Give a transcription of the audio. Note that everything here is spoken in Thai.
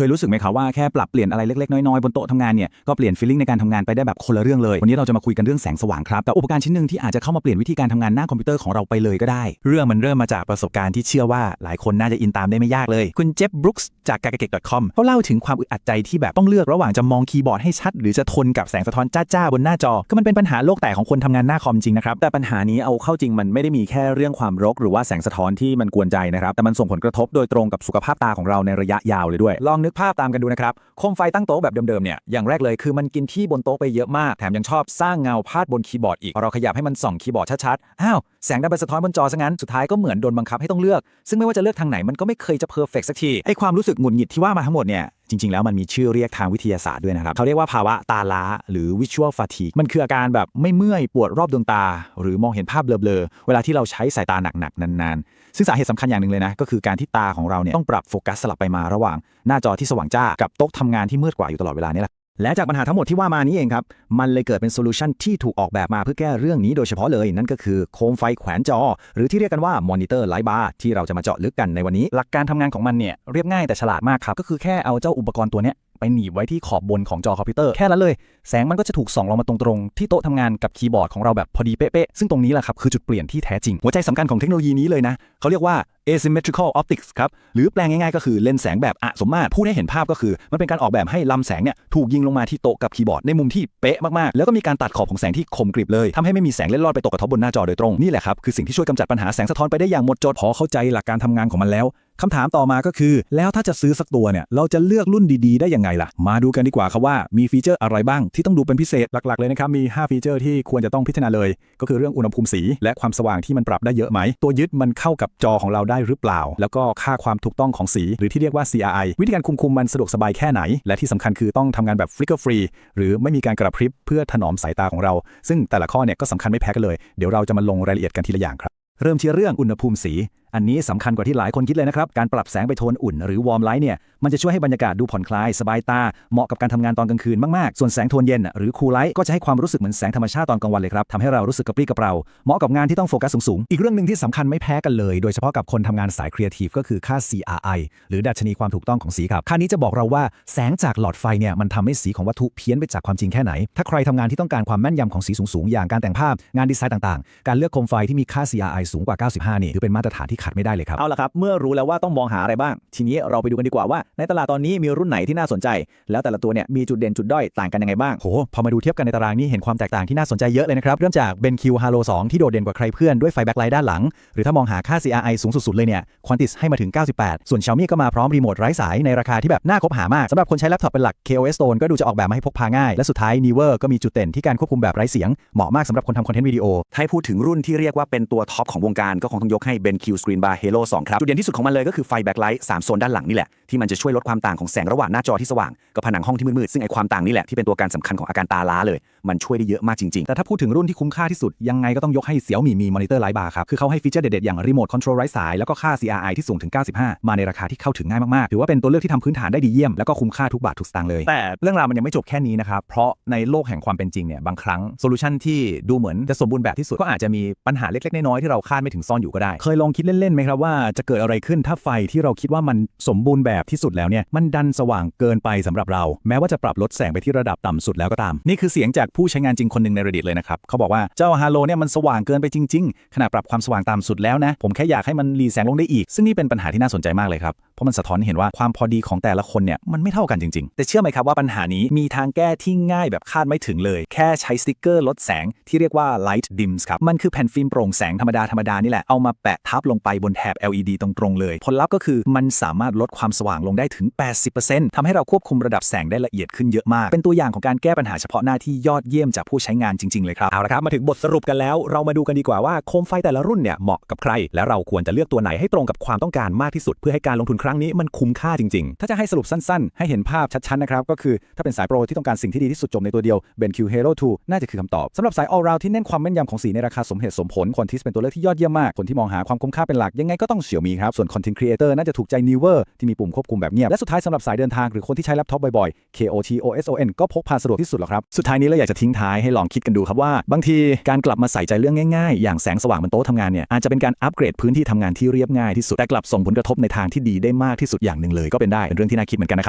เคยรู้สึกไหมครับว่าแค่ปรับเปลี่ยนอะไรเล็กๆน้อยๆบนโต๊ะทำงานเนี่ยก็เปลี่ยนฟีลลิ่งในการทำงานไปได้แบบคนละเรื่องเลยวันนี้เราจะมาคุยกันเรื่องแสงสว่างครับแต่อุปกรณ์ชิ้นหนึ่งที่อาจจะเข้ามาเปลี่ยนวิธีการทำงานหน้าคอมพิวเตอร์ของเราไปเลยก็ได้ เรื่องมันเริ่มมาจากประสบการณ์ที่เชื่อว่าหลายคนน่าจะอินตามได้ไม่ยากเลยคุณเจฟบรุกส์จาก g a g a g e c o m เขาเล่าถึงความอึดอัดใจที่แบบต้องเลือกระหว่างจะมองคีย์บอร์ดให้ชัด หรือจะทนกับแสงสะท้อนจ้าๆบนหน้าจอก็มันเป็นปัญหาโลกแตกของคนทำงานหน้าคอมจริงนะครับแต่ปัญหานี้เอาเข้าจริงมันไม่ได้มีแค่เรื่องความรก หรือว่าแสงสะท้อนที่มันกวนใจนะครับแต่มันส่งผลกระทบโดยตรงกับสุขภาพตาของเราในระยะยาวเลยด้วยลองนึกภาพตามกันดูนะครับโคมไฟตั้งโต๊ะแบบเดิมๆเนี่ยอย่างแรกเลยคือมันกินที่บนโต๊ะไปเยอะมากแถมยังชอบสร้างเงาพาดบนคีย์บอร์ดอีกพอเราขยับให้มันส่องคีย์บอร์ดชัดๆอ้าวแสงดันไปสะท้อนบนจอซะงั้น สุดท้ายก็เหมือนโดนบังคับให้ต้องเลือก ซึ่งไม่ว่าจะเลือกทางไหนมันก็ไม่เคยจะเพอร์เฟกสักที ไอความรู้สึกหงุดหงิดที่ว่ามาทั้งหมดเนี่ย จริง ๆ แล้วมันมีชื่อเรียกทางวิทยาศาสตร์ด้วยนะครับ เขาเรียกว่าภาวะตาล้า หรือ visual fatigue มันคืออาการแบบไม่เมื่อยปวดรอบดวงตา หรือมองเห็นภาพเบลอๆ เวลาที่เราใช้สายตาหนักๆนานๆ ซึ่งสาเหตุสำคัญอย่างหนึ่งเลยนะ ก็คือการที่ตาของเราเนี่ยต้องปรับโฟกัสสลับไปมาระหว่าง หน้าจอที่สว่างจ้ากับโต๊ะทำงานที่มืดกว่าอยู่ตลอดเวลานี่แหละ และจากปัญหาทั้งหมดที่ว่ามานี้เองครับ มันเลยเกิดเป็นโซลูชันที่ถูกออกแบบมาเพื่อแก้เรื่องนี้โดยเฉพาะเลย นั่นก็คือโคมไฟแขวนจอ หรือที่เรียกกันว่ามอนิเตอร์ไลท์บาร์ที่เราจะมาเจาะลึกกันในวันนี้ หลักการทำงานของมันเนี่ยเรียบง่ายแต่ฉลาดมากครับ ก็คือแค่เอาเจ้าอุปกรณ์ตัวเนี้ย ไปหนีบไว้ที่ขอบบนของจอคอมพิวเตอร์แค่นั้นเลย แสงมันก็จะถูกส่องลงมาตรงๆ ที่โต๊ะทำงานกับคีย์บอร์ดของเราแบบพอดีเป๊ะๆ ซึ่งตรงนี้แหละครับ คือจุดเปลี่ยนที่แท้จริง หัวใจสำคัญของเทคโนโลยีนี้เลยนะ เขาเรียกว่า asymmetrical optics ครับ หรือแปลงง่ายๆ ก็คือเลนส์แสงแบบอะสมมาตรพูดให้เห็นภาพก็คือ มันเป็นการออกแบบให้ลำแสงเนี่ยถูกยิงลงมาที่โต๊ะกับคีย์บอร์ดในมุมที่เป๊ะมากๆ แล้วก็มีการตัดขอบของแสงที่คมกริบเลยทำให้ไม่มีแสงเล็ดลอดไปตกกระทบบนหน้าจอโดยตรงนี่แหละครับคือสิ่งที่ช่วยกำจัดปัญหาแสงสะท้อนไปได้อย่างหมดจดพอเข้าใจหลักการทำงานของมันแล้ว คำถามต่อมาก็คือ แล้วถ้าจะซื้อสักตัวเนี่ย เราจะเลือกรุ่นดีๆ ได้ยังไงล่ะ มาดูกันดีกว่าครับว่ามีฟีเจอร์อะไรบ้างที่ต้องดูเป็นพิเศษหลักๆ เลยนะครับ มี 5 ฟีเจอร์ที่ควรจะต้องพิจารณาเลย ก็คือเรื่องอุณหภูมิสี และความสว่างที่มันปรับได้เยอะไหม ตัวยึดมันเข้ากับจอของเราได้หรือเปล่า แล้วก็ค่าความถูกต้องของสี หรือที่เรียกว่า CRI วิธีการคุมคุมมันสะดวกสบายแค่ไหน และที่สำคัญคือต้องทำงานแบบฟลิกเกอร์ฟรีหรือไม่มีการกระพริบเพื่อถนอมสายตาของเรา ซึ่งแต่ละข้อเนี่ยก็สำคัญไม่แพ้กันเลย เดี๋ยวเราจะมาลงรายละเอียดกันทีละอย่างครับเริ่มที่เรื่องอุณหภูมิสี อันนี้สำคัญกว่าที่หลายคนคิดเลยนะครับ การปรับแสงไปโทนอุ่นหรือวอร์มไลท์เนี่ย มันจะช่วยให้บรรยากาศดูผ่อนคลาย สบายตา เหมาะกับการทำงานตอนกลางคืนมาก ๆ ส่วนแสงโทนเย็น หรือคูลไลท์ก็จะให้ความรู้สึกเหมือนแสงธรรมชาติตอนกลางวันเลยครับทำให้เรารู้สึกกระปรี้กระเปร่า เหมาะกับงานที่ต้องโฟกัสสูง ๆ อีกเรื่องหนึ่งที่สำคัญไม่แพ้กันเลย โดยเฉพาะกับคนทำงานสายครีเอทีฟก็คือค่า CRI หรือดัชนีความถูกต้องของสีครับค่านี้จะบอกเราว่าแสงจากหลอดไฟเนี่ยมันทำให้สีของวัตถุเพี้ยนไปจากความจริงแค่ไหน ถ้าใครทำงานที่ต้องการความแม่นยำของสีสูง ๆ อย่างการแต่งภาพ งานดีไซน์ต่าง ๆ การเลือกโคมไฟที่มีค่า CRI สูงกว่า 95 นี่ถือเป็นมาตรฐานที่ขัดไม่ได้เลยครับ เอาละครับ เมื่อรู้แล้วว่าต้องมองหาอะไรบ้าง ทีนี้เราไปดูกันดีกว่าว่า ในตลาดตอนนี้มีรุ่นไหนที่น่าสนใจ แล้วแต่ละตัวเนี่ยมีจุดเด่นจุดด้อยต่างกันยังไงบ้างโหพอมาดูเทียบกันในตารางนี่เห็นความแตกต่างที่น่าสนใจเยอะเลยนะครับเริ่มจาก BenQ Halo 2 ที่โดดเด่นกว่าใครเพื่อนด้วยไฟแบ็คไลท์ด้านหลัง หรือถ้ามองหาค่า CRI สูงสุดๆเลยเนี่ย Quantis ให้มาถึง 98 ส่วน Xiaomi ก็มาพร้อมรีโมทไร้สายในราคาที่แบบน่าคบหามากสำหรับคนใช้แล็ปท็อปเป็นหลัก KOS Stone ก็ดูจะออกแบบมาให้พกพาง่ายและสุดท้าย Newer ก็มีจุดเด่นที่การควบคุมแบบไร้เสียงเหมาะมากสำหรับคนทำคอนเทนต์วิดีโอถ้าให้พูดถึงรุ่นที่เรียกว่าเป็นตัวท็อปของวงการก็คงต้องยกให้ BenQ Screen Bar Halo 2 ครับ จุดเด่นที่สุดของมันเลยก็คือไฟแบ็คไลท์3โซนด้านหลังนี่แหละ ที่มันจะช่วยลดความต่างของแสงระหว่างหน้าจอที่สว่างกับผนังห้องที่มืดๆซึ่งไอความต่างนี่แหละที่เป็นตัวการสำคัญของอาการตาล้าเลย มันช่วยได้เยอะมากจริงๆ แต่ถ้าพูดถึงรุ่นที่คุ้มค่าที่สุด ยังไงก็ต้องยกให้ Xiaomi Mi Monitor Light Bar ครับ คือเขาให้ฟีเจอร์เด็ดๆ อย่าง Remote Control ไร้สายแล้วก็ค่า CRI ที่สูงถึง 95 มาในราคาที่เข้าถึงง่ายมากๆถือว่าเป็นตัวเลือกที่ทำพื้นฐานได้ดีเยี่ยมแล้วก็คุ้มค่าทุกบาททุกสตางค์เลยแต่เรื่องราวมันยังไม่จบแค่นี้นะครับเพราะในโลกแห่งความเป็นจริงเนี่ยบางครั้งโซลูชันที่ดูเหมือนจะสมบูรณ์แบบที่สุดก็อาจจะมีปัญหาเล็กๆน้อยๆที่เราคาดไม่ถึงซ่อนอยู่ก็ได้ เคยลองคิดเล่นๆไหมครับว่าจะเกิดอะไรขึ้นถ้าไฟที่เราคิดว่ามันสมบูรณ์แบบที่สุดแล้วเนี่ยมันดันสว่างเกินไปสำหรับเรา แม้ว่าจะปรับลดแสงไปที่ระดับต่ำสุดแล้วก็ตาม นี่คือเสียงจากผู้ใช้งานจริงคนหนึ่งใน Reddit เลยนะครับเขาบอกว่าเจ้าฮาโลเนี่ยมันสว่างเกินไปจริง ๆขนาดปรับความสว่างต่ำสุดแล้วนะผมแค่อยากให้มันรีแสงลงได้อีก ซึ่งนี่เป็นปัญหาที่น่าสนใจมากเลยครับเพราะมันสะท้อนให้เห็นว่าความพอดีของแต่ละคนเนี่ยมันไม่เท่ากันจริงๆ แต่เชื่อไหมครับว่าปัญหานี้มีทางแก้ที่ง่ายแบบคาดไม่ถึงเลย แค่ใช้สติกเกอร์ลดแสงที่เรียกว่า light dims ครับมันคือแผ่นฟิล์มโปร่งแสงธรรมดาธรรมดานี่แหละเอามาแปะทับลงไปบนแถบ LED ตรงๆเลย ผลลัพธ์ก็คือมันสามารถลดความสว่างลงได้ถึง 80%ทำให้เราควบคุมระดับแสงได้ละเอียดขึ้นเยอะมาก เป็นตัวอย่างของการแก้ปัญหาเฉพาะหน้าที่ยอดเยี่ยมจากผู้ใช้งานจริง ๆ เลยครับ เอาละครับ มาถึงบทสรุปกันแล้ว เรามาดูกันดีกว่าว่าโคมไฟแต่ละรุ่นเนี่ยเหมาะกับใคร และเราควรจะเลือกตัวไหนให้ตรงกับความต้องการมากที่สุด เพื่อให้การลงทุนครั้งนี้มันคุ้มค่าจริง ๆ ถ้าจะให้สรุปสั้น ๆ ให้เห็นภาพชัดๆ นะครับ ก็คือถ้าเป็นสายโปรที่ต้องการสิ่งที่ดีที่สุดจบในตัวเดียว BenQ Halo 2 น่าจะคือคำตอบสำหรับสาย all round ที่เน้นความแม่นยำของสีในราคาสมเหตุสมผล Quantis เป็นตัวเลือกที่ยอดเยี่ยมมาก คนที่มองหาความคุ้มค่าเป็นหลักยังไงก็ต้อง Xiaomi ครับส่วน Content Creator น่าจะถูกใจ Newer ที่มีปุ่มควบคุมแบบเงียบ และสุดท้ายสำหรับสายเดินทางหรือคนที่ใช้แล็ปท็อปบ่อยๆ KOT OSON ก็พกพาสะดวกที่สุดหรอกครับ สุดท้ายนี้เราอยากจะทิ้งท้ายให้ลองคิดกันดูครับว่า บางทีการกลับมาใส่ใจเรื่องง่ายๆ อย่างแสงสว่างบนโต๊ะทำงานเนี่ยอาจจะเป็นการอัปเกรดพื้นที่ทำงานที่เรียบง่ายที่สุดแต่กลับส่งผลกระทบในทางที่ดีได้มากที่สุดอย่างหนึ่งเลยก็เป็นได้เป็นเรื่องที่น่าคิดเหมือนกันนะครับ